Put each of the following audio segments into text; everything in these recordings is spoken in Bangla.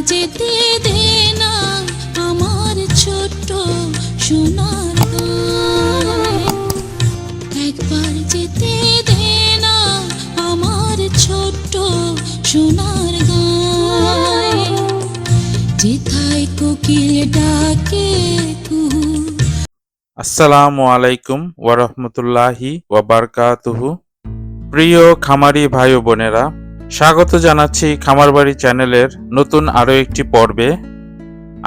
যেতে দে না আমার ছোট্ট সোনার। একবার যেতে দে না আমার ছোট্ট সোনার যেথায় কোকিল ডাকে আসসালামু আলাইকুম ওয়ারহমতুল্লাহি ওয়াবারকাতুহু প্রিয় খামারি ভাই বোনেরা স্বাগত জানাচ্ছি খামারবাড়ি চ্যানেলের নতুন আরও একটি পর্বে।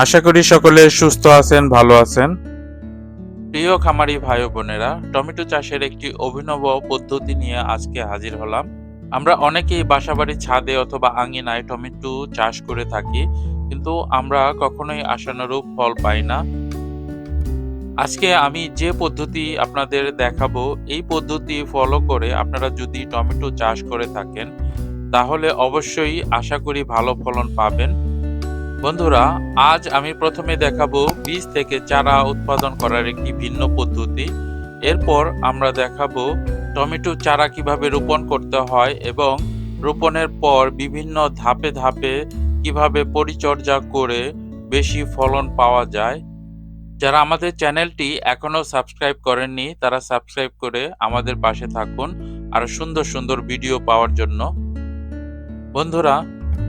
আশা করি সকলে সুস্থ আছেন, ভালো আছেন। প্রিয় খামারি ভাই বোনেরা, টমেটো চাষের একটি অভিনব পদ্ধতি নিয়ে আজকে হাজির হলাম। আমরা অনেকেই বাসাবাড়ির ছাদে অথবা আঙিনায় টমেটো চাষ করে থাকি, কিন্তু আমরা কখনোই আশানুরূপ ফল পাই না। আজকে আমি যে পদ্ধতি আপনাদের দেখাবো, এই পদ্ধতি ফলো করে আপনারা যদি টমেটো চাষ করে থাকেন তাহলে অবশ্যই আশা করি ভালো ফলন পাবেন। বন্ধুরা, আজ আমি প্রথমে দেখাবো বীজ থেকে চারা উৎপাদন করার একটি ভিন্ন পদ্ধতি। এরপর আমরা দেখাবো টমেটো চারা কীভাবে রোপণ করতে হয় এবং রোপণের পর বিভিন্ন ধাপে ধাপে কীভাবে পরিচর্যা করে বেশি ফলন পাওয়া যায়। যারা আমাদের চ্যানেলটি এখনও সাবস্ক্রাইব করেননি, তারা সাবস্ক্রাইব করে আমাদের পাশে থাকুন। আর সুন্দর সুন্দর ভিডিও পাওয়ার জন্য। বন্ধুরা,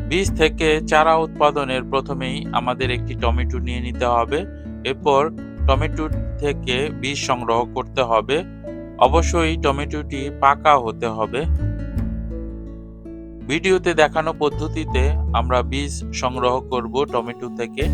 বীজ থেকে চারা উৎপাদনের প্রথমেই আমাদের একটি টমেটো নিয়ে নিতে হবে। এরপর টমেটো থেকে বীজ সংগ্রহ করতে হবে। অবশ্যই টমেটোটি পাকা হতে হবে। ভিডিওতে দেখানো পদ্ধতিতে আমরা বীজ সংগ্রহ করব টমেটো থেকে।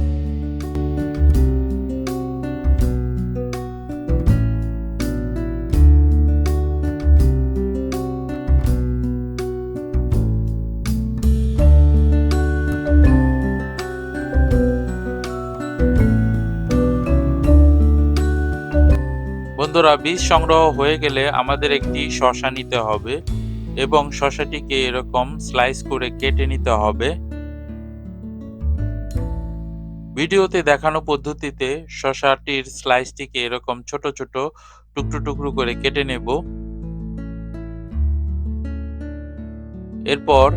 বন্ধুরা বীজ সংগ্রহ হয়ে গেলে আমাদের একটি শশা নিতে হবে এবং শশাটিকে এরকম স্লাইস করে কেটে নিতে হবে। ভিডিওতে দেখানো পদ্ধতিতে শশাটির স্লাইসটিকে এরকম ছোট ছোট টুকরো টুকরো করে কেটে নেব। এরপর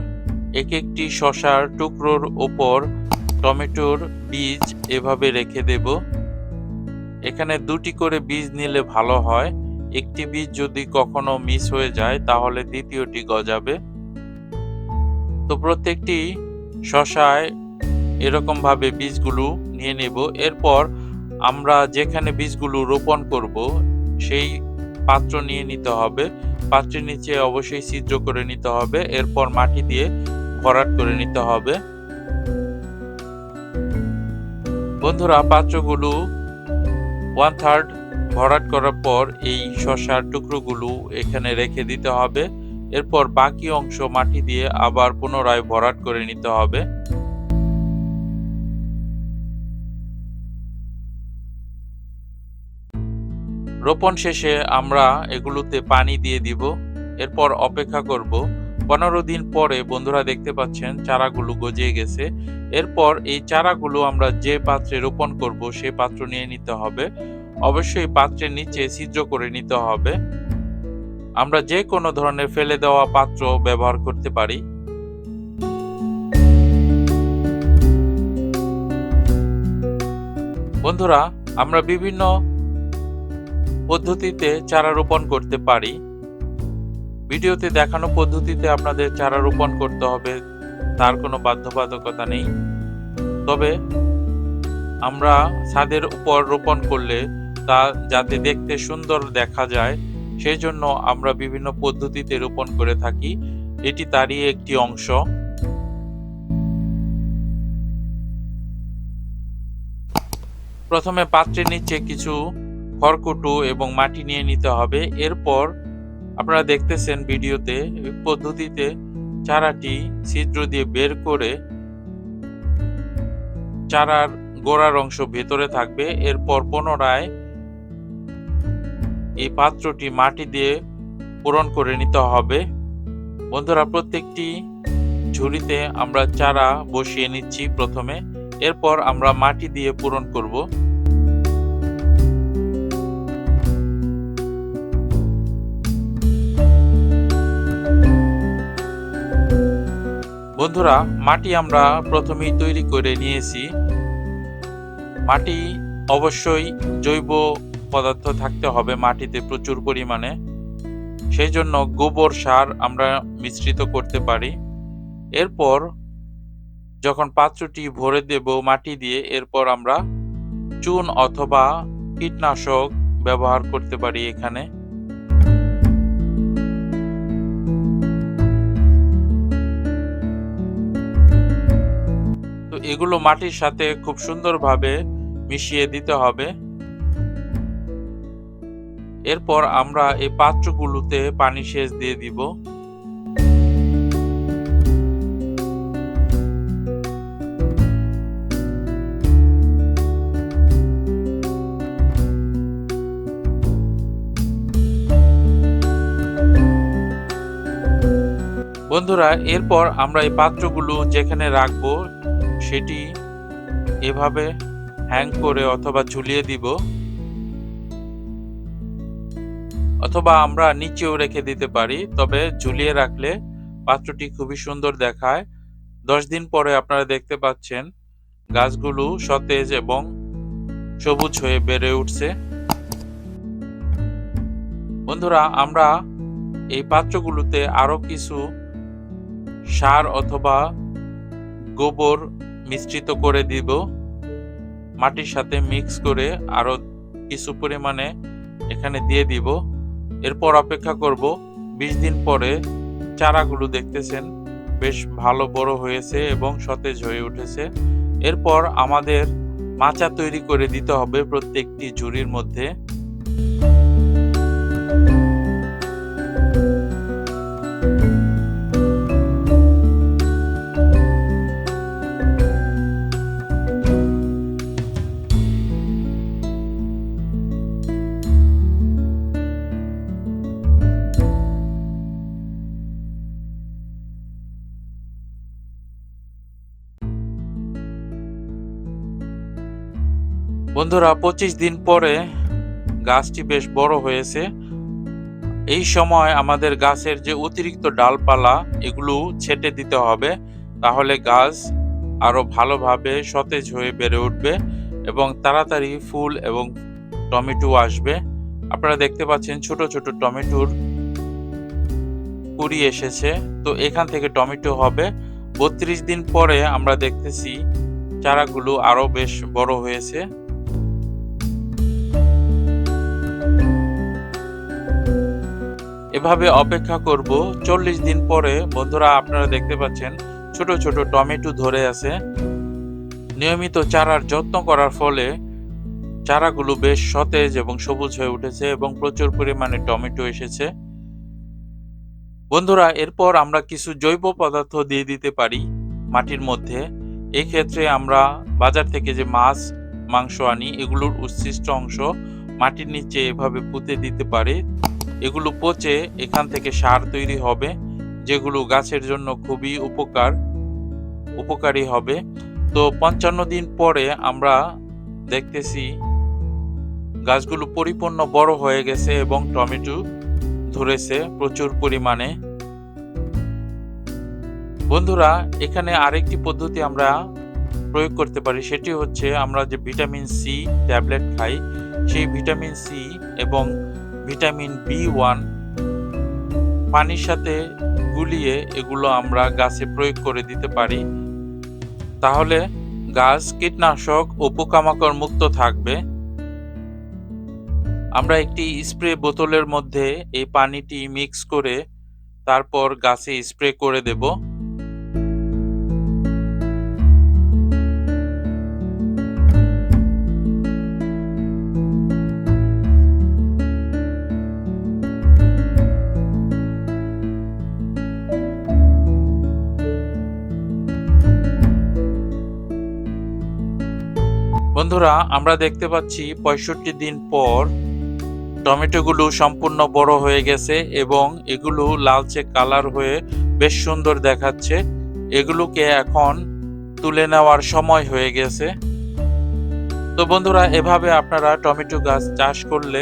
এক একটি শশার টুকরোর ওপর টমেটোর বীজ এভাবে রেখে দেব। এখানে দুটি করে বীজ নিলে ভালো হয়। একটি বীজ যদি কখনো মিস হয়ে যায়, তাহলে দ্বিতীয়টি গজাবে। তো প্রত্যেকটি শশায় এরকম ভাবে বীজগুলো নিয়ে নেব। এরপর আমরা যেখানে বীজগুলো রোপণ করব, সেই পাত্র নিয়ে নিতে হবে। পাত্রের নিচে অবশ্যই ছিদ্র করে নিতে হবে। এরপর মাটি দিয়ে ভরাট করে নিতে হবে। বন্ধুরা, পাত্রগুলো ওয়ান থার্ড ভরাট করার পর এই শশার টুকরোগুলো এখানে রেখে দিতে হবে। এরপর বাকি অংশ মাটি দিয়ে আবার পুনরায় ভরাট করে নিতে হবে। রোপণ শেষে আমরা এগুলোতে পানি দিয়ে দিব। এরপর অপেক্ষা করব পনেরো দিন পরে বন্ধুরা দেখতে পাচ্ছেন চারাগুলো গজিয়ে গেছে। এরপর এই চারাগুলো আমরা যে পাত্রে রোপণ করব সে পাত্র নিয়ে নিতে হবে। অবশ্যই পাত্রের নিচে ছিদ্র করে নিতে হবে। আমরা যে কোনো ধরনের ফেলে দেওয়া পাত্র ব্যবহার করতে পারি। বন্ধুরা, আমরা বিভিন্ন পদ্ধতিতে চারা রোপণ করতে পারি। ভিডিওতে দেখানো পদ্ধতিতে আপনাদের চারা রোপণ করতে হবে, তার কোনো বাধ্যবাধকতা নেই। তবে আমরা ছাদের উপর রোপণ করলে তা যাতে দেখতে সুন্দর দেখা যায়, সেই জন্য আমরা বিভিন্ন পদ্ধতিতে রোপণ করে থাকি। এটি তারই একটি অংশ। প্রথমে পাত্রের নিচে কিছু খড়কুটো এবং মাটি নিয়ে নিতে হবে। এরপর আপনারা দেখতেছেন ভিডিওতে পদ্ধতিতে চারাটি ছিদ্র দিয়ে বের করে চারার গোড়ার অংশ ভেতরে থাকবে। এরপর পুনরায় এই পাত্রটি মাটি দিয়ে পূরণ করে নিতে হবে। বন্ধুরা, প্রত্যেকটি ঝুড়িতে আমরা চারা বসিয়ে নিচ্ছি প্রথমে। এরপর আমরা মাটি দিয়ে পূরণ করব। বন্ধুরা, মাটি আমরা প্রথমেই তৈরি করে নিয়েছি। মাটি অবশ্যই জৈব পদার্থ থাকতে হবে মাটিতে প্রচুর পরিমাণে। সেই জন্য গোবর সার আমরা মিশ্রিত করতে পারি। এরপর যখন পাত্রটি ভরে দেব মাটি দিয়ে, এরপর আমরা চুন অথবা কীটনাশক ব্যবহার করতে পারি এখানে। এগুলো মাটির সাথে খুব সুন্দরভাবে মিশিয়ে দিতে হবে। এরপর আমরা এই পাত্রগুলোতে পানি সেচ দিয়ে দিব। বন্ধুরা, এরপর আমরা এই পাত্রগুলো যেখানে রাখব সেটি এভাবে হ্যাং করে অথবা ঝুলিয়ে দিব। অথবা আমরা নিচেও রেখে দিতে পারি, তবে ঝুলিয়ে রাখলে পাত্রটি খুবই সুন্দর দেখায়। দশ দিন পরে আপনারা দেখতে পাচ্ছেন গাছগুলো সতেজ এবং সবুজ হয়ে বেড়ে উঠছে। বন্ধুরা, আমরা এই পাত্রগুলোতে আরও কিছু সার অথবা গোবর মিশ্রিত করে দিব। মাটির সাথে মিক্স করে আরও কিছু পরিমাণে এখানে দিয়ে দিব। এরপর অপেক্ষা করব। বিশ দিন পরে চারাগুলো দেখতেছেন, বেশ ভালো বড় হয়েছে এবং সতেজ হয়ে উঠেছে। এরপর আমাদের মাচা তৈরি করে দিতে হবে প্রত্যেকটি ঝুড়ির মধ্যে। বন্ধুরা, পঁচিশ দিন পরে গাছটি বেশ বড় হয়েছে। এই সময় আমাদের গাছের যে অতিরিক্ত ডালপালা, এগুলো ছেটে দিতে হবে। তাহলে গাছ আরও ভালোভাবে সতেজ হয়ে বেড়ে উঠবে এবং তাড়াতাড়ি ফুল এবং টমেটো আসবে। আপনারা দেখতে পাচ্ছেন ছোট ছোট টমেটোর কুড়ি এসেছে। তো এখান থেকে টমেটো হবে। বত্রিশ দিন পরে আমরা দেখতেছি চারাগুলো আরও বেশ বড় হয়েছে। এভাবে অপেক্ষা করব, চল্লিশ দিন পরে, বন্ধুরা আপনারা দেখতে পাচ্ছেন, ছোট ছোট টমেটো ধরে আছে। নিয়মিত চারার যত্ন করার ফলে চারাগুলো বেশ সতেজ এবং সবুজ হয়ে উঠেছে এবং প্রচুর পরিমাণে টমেটো এসেছে। বন্ধুরা, এরপর আমরা কিছু জৈব পদার্থ দিয়ে দিতে পারি মাটির মধ্যে। এই ক্ষেত্রে আমরা বাজার থেকে যে মাছ, মাংস আনি, এগুলোর উচ্ছিষ্ট অংশ মাটির নিচে এভাবে পুঁতে দিতে পারি। এগুলো পচে এখান থেকে সার তৈরি হবে, যেগুলো গাছের জন্য খুবই উপকার, উপকারী হবে। তো পঞ্চান্ন দিন পরে আমরা দেখতেছি গাছগুলো পরিপূর্ণ বড় হয়ে গেছে এবং টমেটো ধরেছে প্রচুর পরিমাণে। বন্ধুরা, এখানে আরেকটি পদ্ধতি আমরা প্রয়োগ করতে পারি, সেটি হচ্ছে আমরা যে ভিটামিন সি ট্যাবলেট খাই, সেই ভিটামিন সি এবং ভিটামিন বি ওয়ান পানির সাথে গুলিয়ে এগুলো আমরা গাছে প্রয়োগ করে দিতে পারি। তাহলে গাছ কীটনাশক ও পোকামাকড় মুক্ত থাকবে। আমরা একটি স্প্রে বোতলের মধ্যে এই পানিটি মিক্স করে তারপর গাছে স্প্রে করে দেব। বন্ধুরা, আমরা দেখতে পাচ্ছি পঁয়ষট্টি দিন পর টমেটোগুলো সম্পূর্ণ বড় হয়ে গেছে এবং এগুলো লালচে কালার হয়ে বেশ সুন্দর দেখাচ্ছে। এগুলোকে এখন তুলে নেওয়ার সময় হয়ে গেছে। তো বন্ধুরা, এভাবে আপনারা টমেটো গাছ চাষ করলে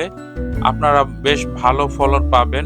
আপনারা বেশ ভালো ফলন পাবেন।